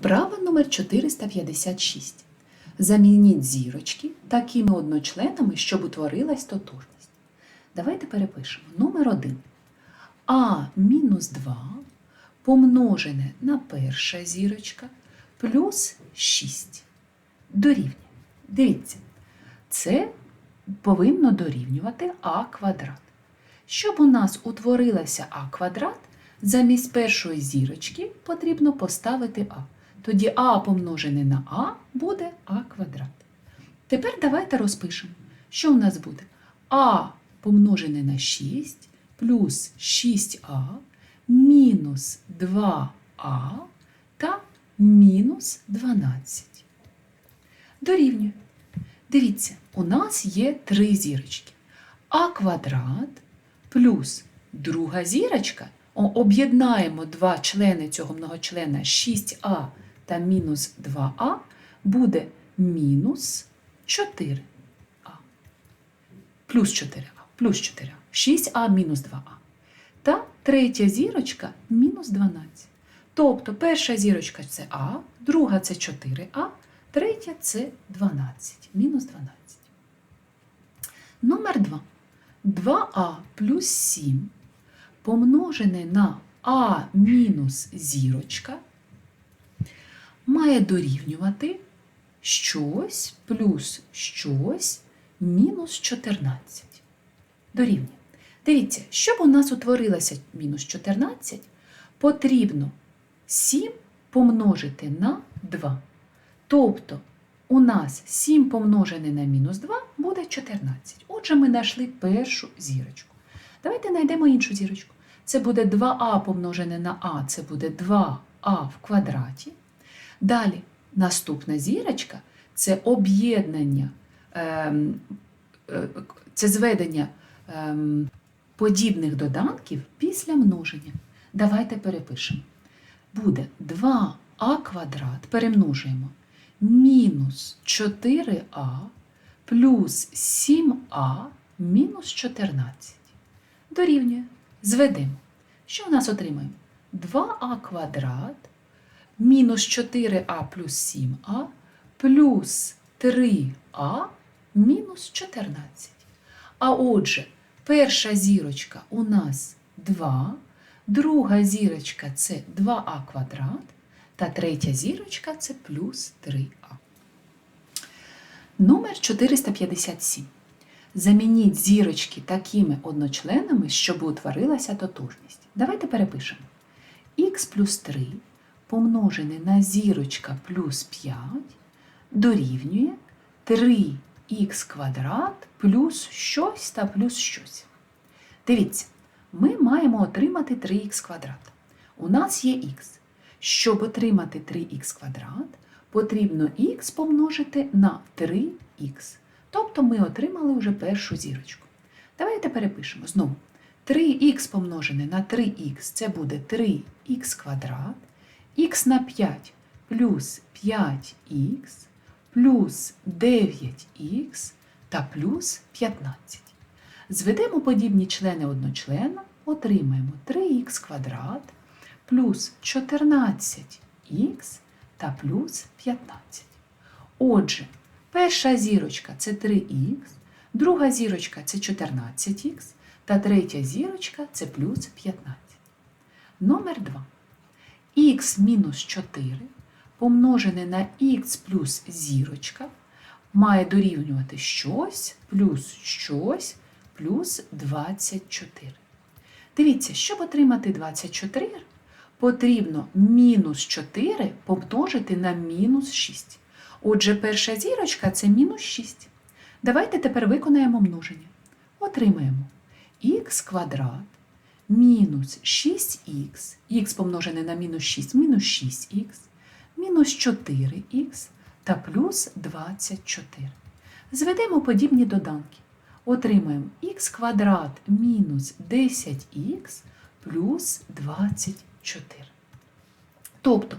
Вправа номер 456. Замініть зірочки такими одночленами, щоб утворилась тотожність. Давайте перепишемо. Номер 1. А мінус 2 помножене на перша зірочка плюс 6. Дорівнює. Дивіться, це повинно дорівнювати а квадрат. Щоб у нас утворилося а квадрат, замість першої зірочки потрібно поставити а. Тоді а помножене на а буде а квадрат. Тепер давайте розпишемо, що у нас буде а помножене на 6 плюс 6а мінус 2а та мінус 12. Дорівнює. Дивіться, у нас є три зірочки. А квадрат плюс друга зірочка. Об'єднаємо два члени цього многочлена 6а та мінус 2а буде мінус 4а. Плюс 4а, плюс 4а. 6а мінус 2а. Та третя зірочка мінус 12. Тобто перша зірочка це А, друга це 4а, третя це 12. Мінус 12. Номер 2. 2а плюс 7 помножене на а мінус зірочка має дорівнювати щось плюс щось мінус 14. Дорівнює. Дивіться, щоб у нас утворилося мінус 14, потрібно 7 помножити на 2. Тобто у нас 7 помножене на мінус 2 буде 14. Отже, ми знайшли першу зірочку. Давайте знайдемо іншу зірочку. Це буде 2а помножене на а, це буде 2а в квадраті. Далі наступна зірочка це об'єднання, ем, е, це зведення ем, подібних доданків після множення. Давайте перепишемо. Буде 2а квадрат, перемножуємо мінус 4а плюс 7а мінус 14. Дорівнює. Зведемо. Що у нас отримаємо? 2а квадрат мінус 4а плюс 7а плюс 3а мінус 14. А отже, перша зірочка у нас 2, друга зірочка це 2а квадрат, та третя зірочка це плюс 3а. Номер 457. Замініть зірочки такими одночленами, щоб утворилася тотожність. Давайте перепишемо. х плюс 3 помножене на зірочка плюс 5 дорівнює 3х квадрат плюс щось та плюс щось. Дивіться, ми маємо отримати 3х квадрат. У нас є х. Щоб отримати 3х квадрат, потрібно х помножити на 3х. Тобто ми отримали вже першу зірочку. Давайте перепишемо знову. 3х помножене на 3х це буде 3х квадрат, х на 5 плюс 5х плюс 9х та плюс 15. Зведемо подібні члени одночлена, отримаємо 3х квадрат плюс 14х та плюс 15. Отже, перша зірочка це 3х, друга зірочка це 14х, та третя зірочка це плюс 15. Номер 2. Х мінус 4 помножене на х плюс зірочка має дорівнювати щось плюс щось плюс 24. Дивіться, щоб отримати 24, потрібно мінус 4 помножити на мінус 6. Отже, перша зірочка це мінус 6. Давайте тепер виконаємо множення. Отримаємо х квадрат мінус 6х, х помножене на мінус 6, мінус 6х, мінус 4х та плюс 24. Зведемо подібні доданки. Отримаємо х квадрат мінус 10х плюс 24. Тобто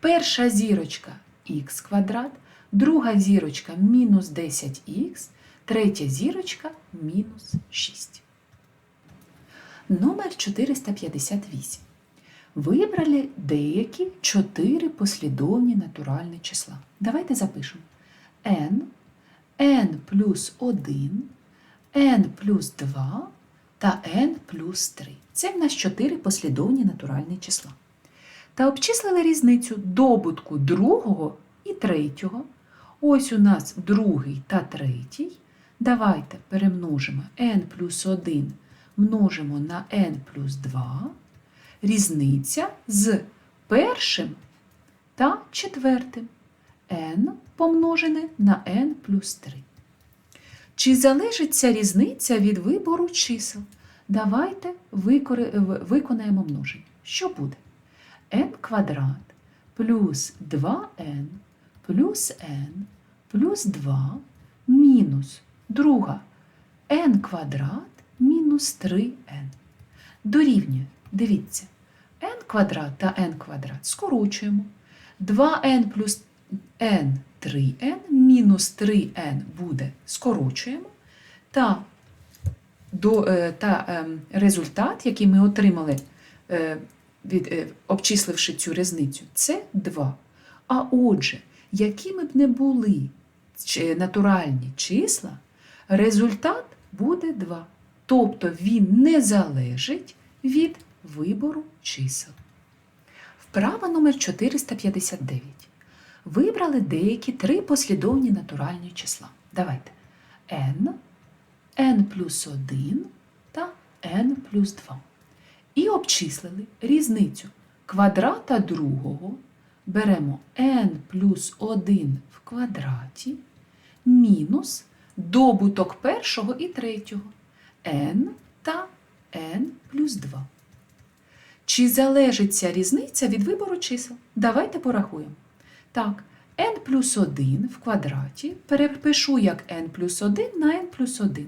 перша зірочка х квадрат, друга зірочка мінус 10х, третя зірочка мінус 6. Номер 458. Вибрали деякі чотири послідовні натуральні числа. Давайте запишемо n, n плюс 1, n плюс 2 та n плюс 3. Це в нас чотири послідовні натуральні числа. Та обчислили різницю добутку другого і третього. Ось у нас другий та третій. Давайте перемножимо n плюс 1 множимо на n плюс 2. Різниця з першим та четвертим n помножене на n плюс 3. Чи залежить ця різниця від вибору чисел? Давайте виконаємо множення. Що буде? n квадрат плюс 2n плюс n плюс 2 мінус друга n квадрат мінус 3n. Дорівнює, дивіться, n квадрат та n квадрат скорочуємо. 2n плюс n 3n мінус 3n буде скорочуємо. Та, до, е, та ем, результат, який ми отримали, е, від, е, обчисливши цю різницю, це 2. А отже, якими б не були натуральні числа, результат буде 2. Тобто він не залежить від вибору чисел. Вправа номер 459. Вибрали деякі три послідовні натуральні числа. Давайте n, n плюс 1 та n плюс 2. І обчислили різницю квадрата другого. Беремо n плюс 1 в квадраті мінус добуток першого і третього n та n плюс 2. Чи залежить ця різниця від вибору чисел? Давайте порахуємо. Так, n плюс 1 в квадраті перепишу як n плюс 1 на n плюс 1.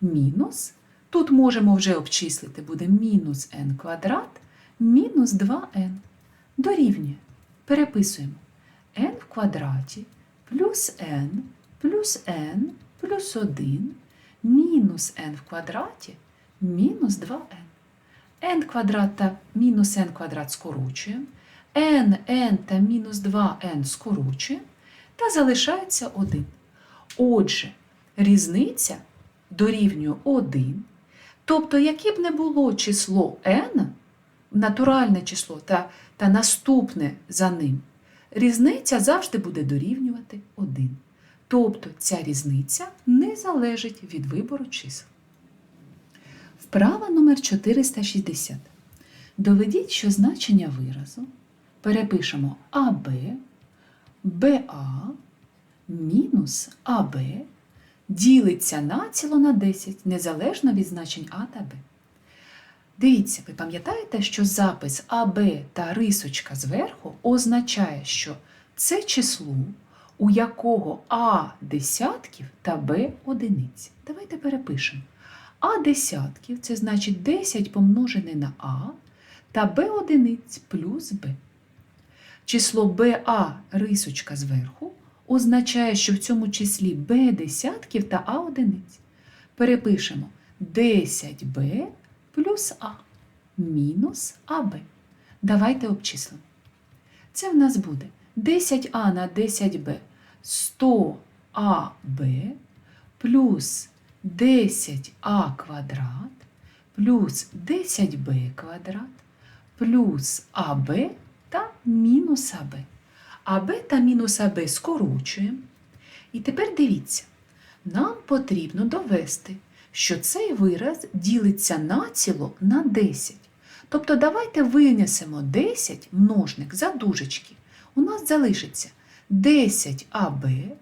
Мінус, тут можемо вже обчислити, буде мінус n квадрат мінус 2n. Дорівнює. Переписуємо n в квадраті плюс n плюс n плюс 1 мінус n в квадраті мінус 2n. n квадрат та мінус n квадрат скорочуємо, n, n та мінус 2n скорочуємо, та залишається 1. Отже, різниця дорівнює 1. Тобто, яке б не було число n, натуральне число та, та наступне за ним, різниця завжди буде дорівнювати 1. Тобто ця різниця не залежить від вибору чисел. Вправа номер 460. Доведіть, що значення виразу перепишемо АБ, БА мінус АБ ділиться націло на 10, незалежно від значень А та Б. Дивіться, ви пам'ятаєте, що запис АБ та рисочка зверху означає, що це число, у якого А десятків та Б одиниць. Давайте перепишемо. А десятків це значить 10 помножене на А та Б одиниць плюс Б. Число БА рисочка зверху означає, що в цьому числі Б десятків та А одиниць. Перепишемо 10Б плюс А мінус АБ. Давайте обчислимо. Це в нас буде 10А на 10Б 100АБ плюс 10а квадрат плюс 10b квадрат плюс АБ та мінус АБ. АБ та мінус АБ скорочуємо. І тепер дивіться, нам потрібно довести, що цей вираз ділиться націло на 10. Тобто давайте винесемо 10 множник за дужечки. У нас залишиться 10АБ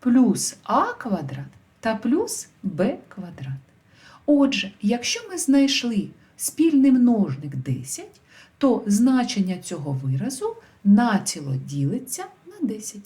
плюс А квадрат та плюс b квадрат. Отже, якщо ми знайшли спільний множник 10, то значення цього виразу націло ділиться на 10.